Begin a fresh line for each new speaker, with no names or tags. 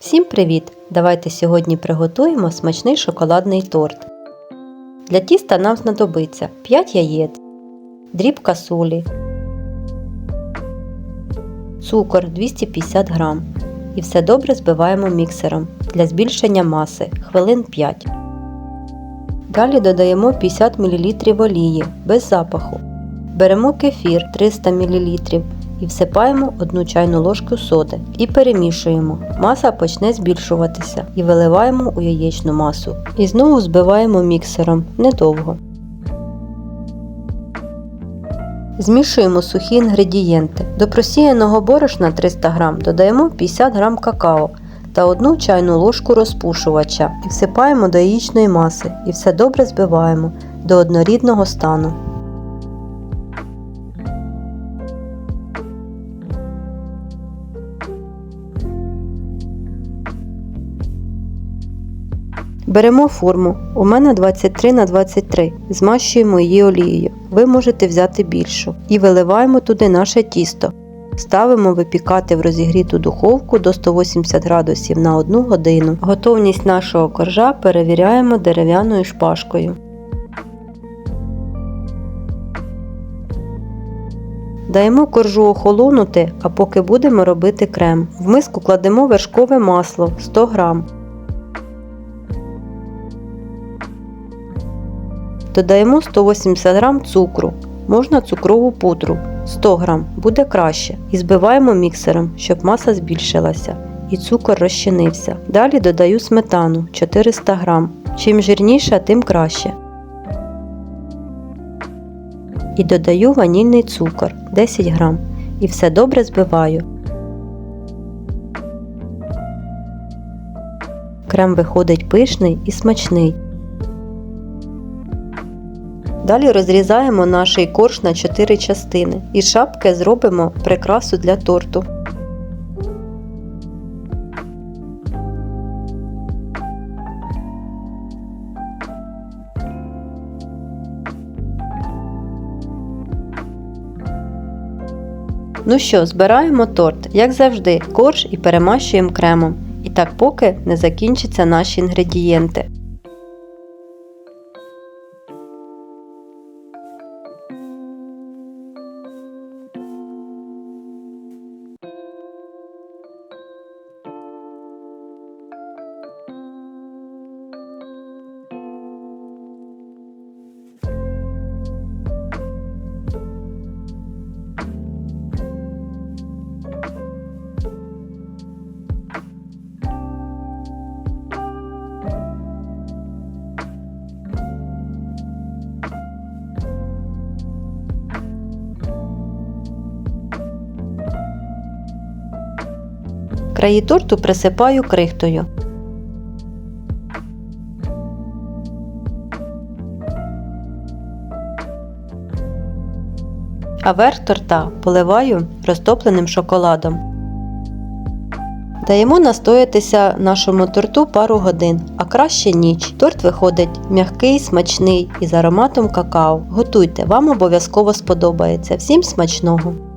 Всім привіт! Давайте сьогодні приготуємо смачний шоколадний торт. Для тіста нам знадобиться 5 яєць, дрібка солі, цукор 250 г. І все добре збиваємо міксером для збільшення маси хвилин 5. Далі додаємо 50 мл олії без запаху. Беремо кефір 300 мл і всипаємо 1 чайну ложку соди і перемішуємо. Маса почне збільшуватися і виливаємо у яєчну масу. І знову збиваємо міксером недовго. Змішуємо сухі інгредієнти. До просіяного борошна 300 г додаємо 50 г какао та 1 чайну ложку розпушувача і всипаємо до яєчної маси і все добре збиваємо до однорідного стану. Беремо форму. У мене 23 на 23. Змащуємо її олією. Ви можете взяти більшу. І виливаємо туди наше тісто. Ставимо випікати в розігріту духовку до 180 градусів на 1 годину. Готовність нашого коржа перевіряємо дерев'яною шпажкою. Даємо коржу охолонути, а поки будемо робити крем. В миску кладемо вершкове масло 100 грам. Додаємо 180 г цукру, можна цукрову пудру 100 г, буде краще. І збиваємо міксером, щоб маса збільшилася і цукор розчинився. Далі додаю сметану 400 г. Чим жирніша, тим краще. І додаю ванільний цукор 10 г. І все добре збиваю. Крем виходить пишний і смачний. Далі розрізаємо наш корж на 4 частини. Із шапки зробимо прикрасу для торту. Ну що, збираємо торт, як завжди, корж і перемащуємо кремом. І так поки не закінчаться наші інгредієнти. Краї торту присипаю крихтою. А верх торта поливаю розтопленим шоколадом. Даємо настоятися нашому торту пару годин, а краще ніч. Торт виходить м'який, смачний і з ароматом какао. Готуйте, вам обов'язково сподобається. Всім смачного!